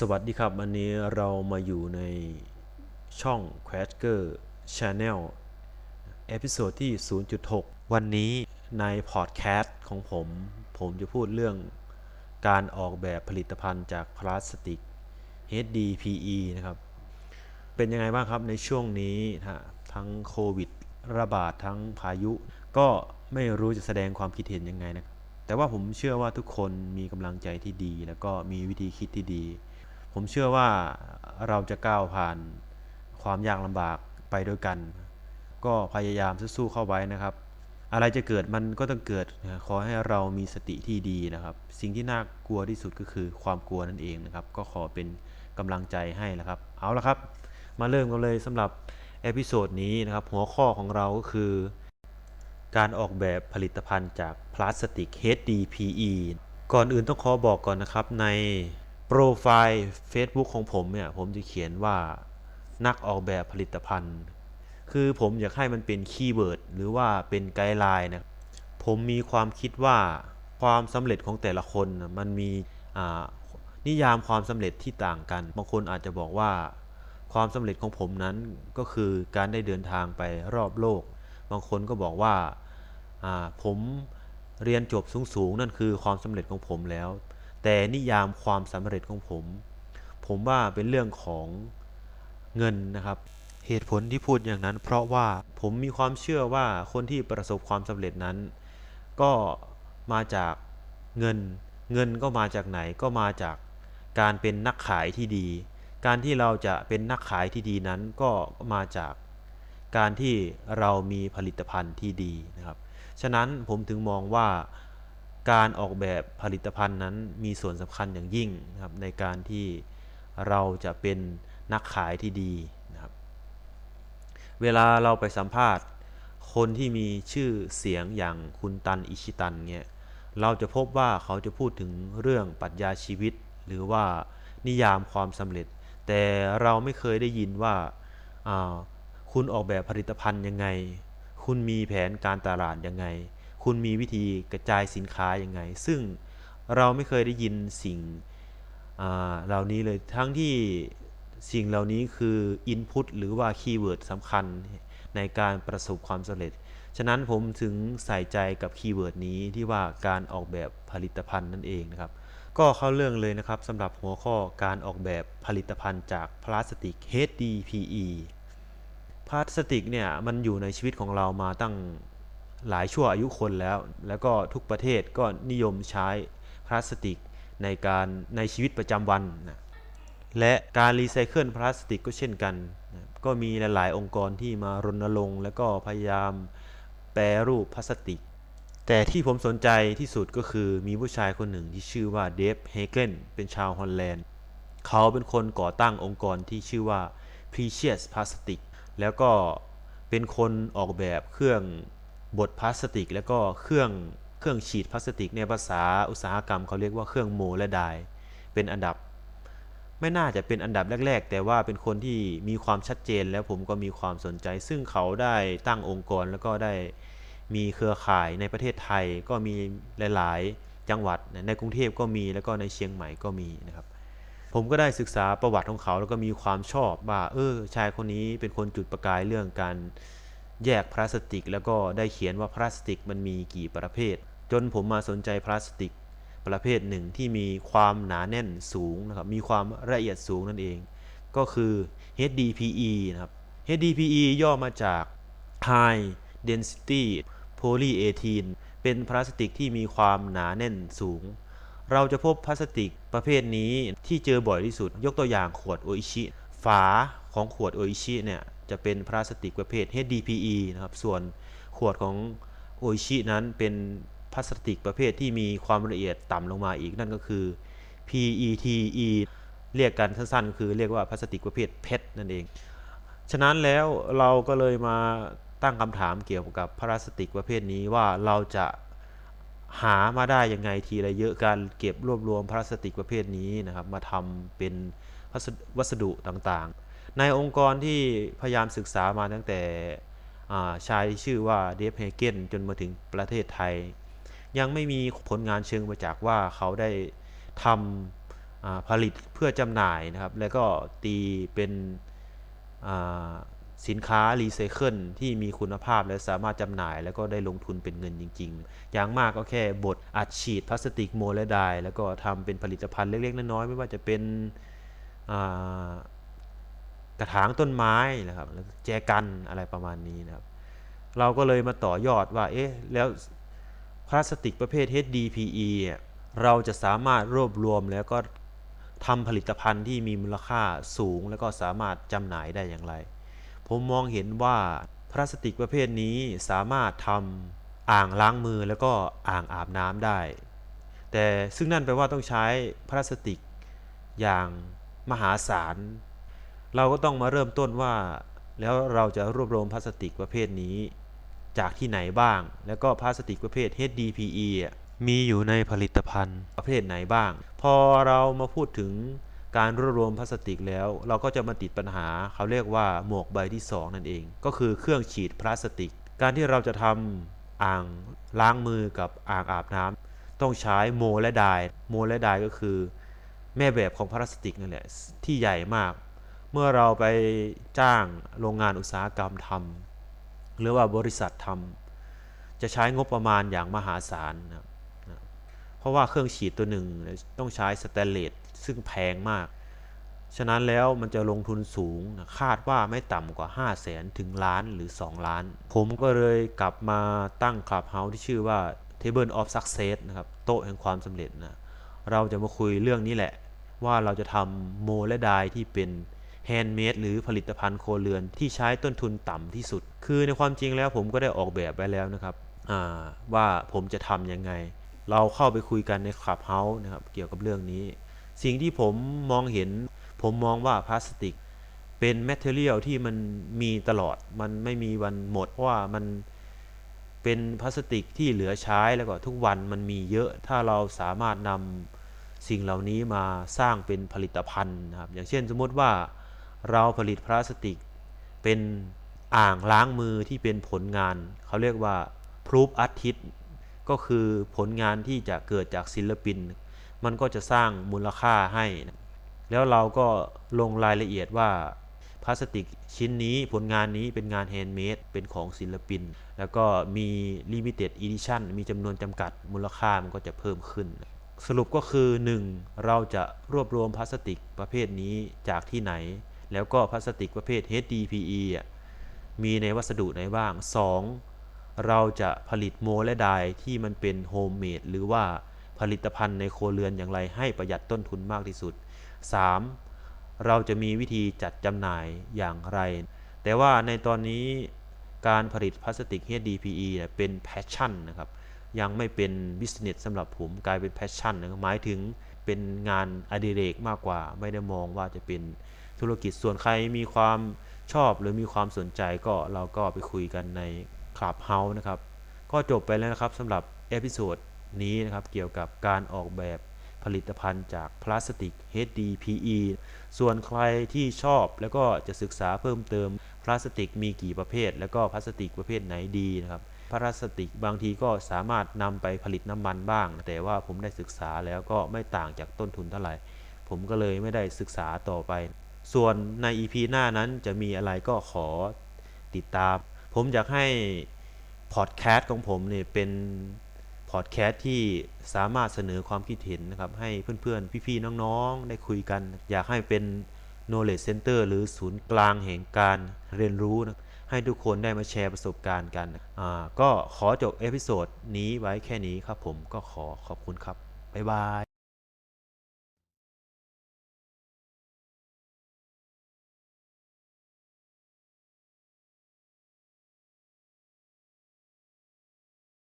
สวัสดีครับ วันนี้เรามาอยู่ในช่อง q u a c k e r Channel เอพิโซดที่ 0.6 วันนี้ในพอดแคสต์ของผม ผมจะพูดเรื่องการออกแบบผลิตภัณฑ์จากพลาสติก HDPE นะครับ เป็นยังไงบ้างครับในช่วงนี้ฮะทั้งโควิดระบาดทั้งพายุ ก็ไม่รู้จะแสดงความคิดเห็นยังไงนะแต่ว่าผมเชื่อว่าทุกคนมีกำลังใจที่ดี แล้วก็มีวิธีคิดที่ดี ผมเชื่อว่าเราจะก้าวผ่านความยากลำบากไปด้วยกัน ก็พยายามสู้ๆเข้าไว้นะครับ อะไรจะเกิดมันก็ต้องเกิดนะขอให้เรามีสติที่ดีนะครับ สิ่งที่น่ากลัวที่สุดก็คือความกลัวนั่นเองนะครับ ก็ขอเป็นกำลังใจให้นะครับ เอาละครับ มาเริ่มกันเลยสำหรับเอพิโซดนี้นะครับ หัวข้อของเราก็คือ การออกแบบผลิตภัณฑ์จากพลาสติก HDPE ก่อนอื่นต้องขอบอกก่อนนะครับใน โปรไฟล์ Facebook ของผมเนี่ย ผมจะเขียนว่านักออกแบบผลิตภัณฑ์ คือผมอยากให้มันเป็นคีย์เวิร์ดหรือว่าเป็นไกด์ไลน์นะผมมีความคิดว่าความสำเร็จของแต่ละคนมันมีนิยามความสำเร็จที่ต่างกัน บางคนอาจจะบอกว่าความสำเร็จของผมนั้นก็คือการได้เดินทางไปรอบโลก บางคนก็บอกว่าอ่าผมเรียนจบสูงๆ นั่นคือความสำเร็จของผมแล้ว แต่นิยามความสำเร็จของผม ผมว่าเป็นเรื่องของเงินนะครับ เหตุผลที่พูดอย่างนั้น เพราะว่าผมมีความเชื่อว่าคนที่ประสบความสำเร็จนั้น ก็มาจากเงิน เงินก็มาจากไหนก็มาจากการเป็นนักขายที่ดี การที่เราจะเป็นนักขายที่ดีนั้นก็มาจากการที่เรามีผลิตภัณฑ์ที่ดีนะครับ ฉะนั้นผมถึงมองว่า การออกแบบผลิตภัณฑ์นั้นมีส่วนสำคัญอย่างยิ่งนะครับในการที่เราจะเป็นนักขายที่ดีนะครับ เวลาเราไปสัมภาษณ์ คนที่มีชื่อเสียงอย่างคุณตันอิชิตันเนี่ยเราจะพบว่าเขาจะพูดถึงเรื่องปรัชญาชีวิต หรือว่านิยามความสำเร็จ แต่เราไม่เคยได้ยินว่าอ่าคุณออกแบบผลิตภัณฑ์ยังไง คุณมีแผนการตลาดยังไง คุณมีวิธีกระจายสินค้ายังไง ซึ่งเราไม่เคยได้ยินสิ่งเหล่านี้เลยทั้งที่สิ่งเหล่านี้คือ Input หรือว่าคีย์เวิร์ดสำคัญในการประสบความสำเร็จ ฉะนั้นผมถึงใส่ใจกับคีย์เวิร์ดนี้ที่ว่าการออกแบบผลิตภัณฑ์นั่นเองนะครับ ก็เข้าเรื่องเลยนะครับสำหรับหัวข้อการออกแบบผลิตภัณฑ์จากพลาสติก HDPE พลาสติกเนี่ยมันอยู่ในชีวิตของเรามาตั้ง หลายชั่วอายุคนแล้ว แล้วก็ทุกประเทศก็นิยมใช้พลาสติกในการในชีวิตประจำวันนะและการรีไซเคิลพลาสติกก็เช่นกันนะก็มีหลาย ๆ องค์กรที่มารณรงค์และก็พยายามแปรรูปพลาสติก แต่ที่ผมสนใจที่สุดก็คือมีผู้ชายคนหนึ่งที่ชื่อว่าเดฟเฮเกนเป็นชาวฮอลแลนด์ เขาเป็นคนก่อตั้งองค์กรที่ชื่อว่า Precious Plastic แล้วก็เป็นคนออกแบบเครื่อง บดพลาสติก แล้วก็เครื่องเครื่องฉีดพลาสติก ในภาษาอุตสาหกรรมเขาเรียกว่าเครื่องโมและไดายเป็นอันดับ ไม่น่าจะเป็นอันดับแรก ๆ แต่ว่าเป็นคนที่มีความชัดเจนแล้วผมก็มีความสนใจ ซึ่งเขาได้ตั้งองค์กรแล้วก็ได้มีเครือข่ายในประเทศไทยก็มีหลาย ๆ จังหวัดในกรุงเทพก็มีแล้วก็ในเชียงใหม่ก็มีนะครับผมก็ได้ศึกษาประวัติของเขาแล้วก็มีความชอบว่าเออชายคนนี้เป็นคนจุดประกายเรื่องการ แยกพลาสติก แล้วก็ได้เขียนว่าพลาสติกมันมีกี่ประเภท จนผมมาสนใจพลาสติก ประเภทหนึ่งที่มีความหนาแน่นสูงนะครับมีความละเอียดสูงนั่นเอง ก็คือ HDPE นะครับ HDPE ย่อมาจาก High Density Polyethylene เป็นพลาสติกที่มีความหนาแน่นสูง เราจะพบพลาสติกประเภทนี้ที่เจอบ่อยที่สุด ยกตัวอย่างขวดโออิชิ ฝาของขวดโออิชิเนี่ย จะเป็นพลาสติกประเภท HDPE นะครับ ส่วนขวดของโออิชินั้นเป็นพลาสติกประเภทที่มีความละเอียดต่ำลงมาอีกนั่นก็คือ PETE เรียกกันสั้นๆ คือเรียกว่าพลาสติกประเภทเพชรนั่นเอง ฉะนั้นแล้วเราก็เลยมาตั้งคำถามเกี่ยวกับพลาสติกประเภทนี้ว่าเราจะหามาได้ยังไงทีละเยอะการเก็บรวบรวมพลาสติกประเภทนี้นะครับ มาทำเป็นวัสดุวัสดุต่างๆ ในองค์กรที่พยายามศึกษามาตั้งแต่ชายที่ชื่อว่าเดฟเฮเกนจนมาถึงประเทศไทย ยังไม่มีผลงานเชิงประจักษ์ว่าเขาได้ทำผลิตเพื่อจำหน่ายนะครับ แล้วก็ตีเป็นสินค้ารีไซเคิลที่มีคุณภาพและสามารถจำหน่าย แล้วก็ได้ลงทุนเป็นเงินจริง ๆ อย่างมากก็แค่บดอัดฉีดพลาสติกโมเลดายแล้วก็ทำเป็นผลิตภัณฑ์เล็กๆน้อยๆไม่ว่าจะเป็น กระถางต้นไม้นะครับแล้วแจกันอะไรประมาณนี้นะครับ เราก็เลยมาต่อยอดว่าเอ๊ะแล้วพลาสติกประเภท HDPE เราจะสามารถรวบรวมแล้วก็ทำผลิตภัณฑ์ที่มีมูลค่าสูง แล้วก็สามารถจำหน่ายได้อย่างไร ผมมองเห็นว่าพลาสติกประเภทนี้สามารถทำอ่างล้างมือแล้วก็อ่างอาบน้ำได้ แต่ซึ่งนั่นแปลว่าต้องใช้พลาสติกอย่างมหาศาล เราก็ต้องมาเริ่มต้นว่า แล้วเราจะรวบรวมพลาสติกประเภทนี้จากที่ไหนบ้าง แล้วก็พลาสติกประเภท HDPE มีอยู่ในผลิตภัณฑ์ประเภทไหนบ้าง พอเรามาพูดถึงการรวบรวมพลาสติกแล้ว เราก็จะมาติดปัญหาเขาเรียกว่าหมวกใบที่ 2 นั่นเอง ก็คือเครื่องฉีดพลาสติก การที่เราจะทำอ่างล้างมือกับอ่างอาบน้ำต้องใช้โมและไดร์โมและไดร์ก็คือ แม่แบบของพลาสติกนั่นแหละที่ใหญ่มาก เมื่อเราไปจ้างโรงงานอุตสาหกรรมทำหรือว่าบริษัททำจะใช้งบประมาณอย่างมหาศาลนะครับเพราะว่าเครื่องฉีดตัวหนึ่งต้องใช้สแตนเลสซึ่งแพงมาก ฉะนั้นแล้วมันจะลงทุนสูงนะคาดว่าไม่ต่ำกว่า 5 0 0แสนถึงล้านหรือ 2 ล้าน ผมก็เลยกลับมาตั้งคลับเฮาส์ที่ชื่อว่า Table of Success นะครับโต๊ะแห่งความสำเร็จนะเราจะมาคุยเรื่องนี้แหละว่าเราจะทำโมและไดร์ที่เป็น แฮนด์เมดหรือผลิตภัณฑ์โครเรือนที่ใช้ต้นทุนต่ำที่สุด คือในความจริงแล้วผมก็ได้ออกแบบไปแล้วนะครับว่าผมจะทำยังไง เราเข้าไปคุยกันในคลับเฮาส์นะครับเกี่ยวกับเรื่องนี้ สิ่งที่ผมมองเห็น ผมมองว่าพลาสติก เป็นแมทเทอเรียลที่มันมีตลอด มันไม่มีวันหมดเพราะว่ามันเป็นพลาสติกที่เหลือใช้แล้วก็ทุกวันมันมีเยอะ ถ้าเราสามารถนำสิ่งเหล่านี้มาสร้างเป็นผลิตภัณฑ์นะครับ อย่างเช่นสมมติว่า เราผลิตพลาสติก เป็นอ่างล้างมือที่เป็นผลงาน เขาเรียกว่า proof artist ก็คือผลงานที่จะเกิดจากศิลปิน มันก็จะสร้างมูลค่าให้ แล้วเราก็ลงรายละเอียดว่าพลาสติกชิ้นนี้ผลงานนี้เป็นงานแฮนด์เมดเป็นของศิลปิน แล้วก็มี Limited Edition มีจำนวนจำกัดมูลค่ามันก็จะเพิ่มขึ้น สรุปก็คือ 1. เราจะรวบรวมพลาสติกประเภทนี้จากที่ไหน แล้วก็พลาสติกประเภท HDPE มีในวัสดุไหนบ้าง 2. เราจะผลิตโมและไดที่มันเป็นโฮมเมดหรือว่าผลิตภัณฑ์ในโครเรือนอย่างไรให้ประหยัดต้นทุนมากที่สุด 3. เราจะมีวิธีจัดจำหน่ายอย่างไร แต่ว่าในตอนนี้การผลิตพลาสติก HDPE เป็นแพชชั่นนะครับ ยังไม่เป็นบิสเนสสำหรับผมกลายเป็นแพชชั่นนะหมายถึงเป็นงานอดิเรกมากกว่า ไม่ได้มองว่าจะเป็น ธุรกิจส่วนใครมีความชอบหรือมีความสนใจก็เราก็ไปคุยกันในคลับเฮาส์นะครับ ก็จบไปแล้วนะครับสำหรับเอพิโซดนี้นะครับเกี่ยวกับการออกแบบผลิตภัณฑ์จากพลาสติก HDPE ส่วนใครที่ชอบแล้วก็จะศึกษาเพิ่มเติมพลาสติกมีกี่ประเภท แล้วก็พลาสติกประเภทไหนดีนะครับพลาสติกบางทีก็สามารถนำไปผลิตน้ำมันบ้าง แต่ว่าผมได้ศึกษาแล้วก็ไม่ต่างจากต้นทุนเท่าไหร่ ผมก็เลยไม่ได้ศึกษาต่อไป ส่วนใน EP หน้านั้นจะมีอะไรก็ขอติดตาม ผมอยากให้พอดแคสต์ของผมเนี่ยเป็นพอดแคสต์ที่สามารถเสนอความคิดเห็นนะครับ ให้เพื่อนๆ พี่ๆ น้องๆ ได้คุยกัน อยากให้เป็น knowledge center หรือศูนย์กลางแห่งการเรียนรู้นะให้ทุกคนได้มาแชร์ประสบการณ์กันอ่าก็ขอจบเอพิโซดนี้ไว้แค่นี้ครับผมก็ขอขอบคุณครับ บ๊ายบาย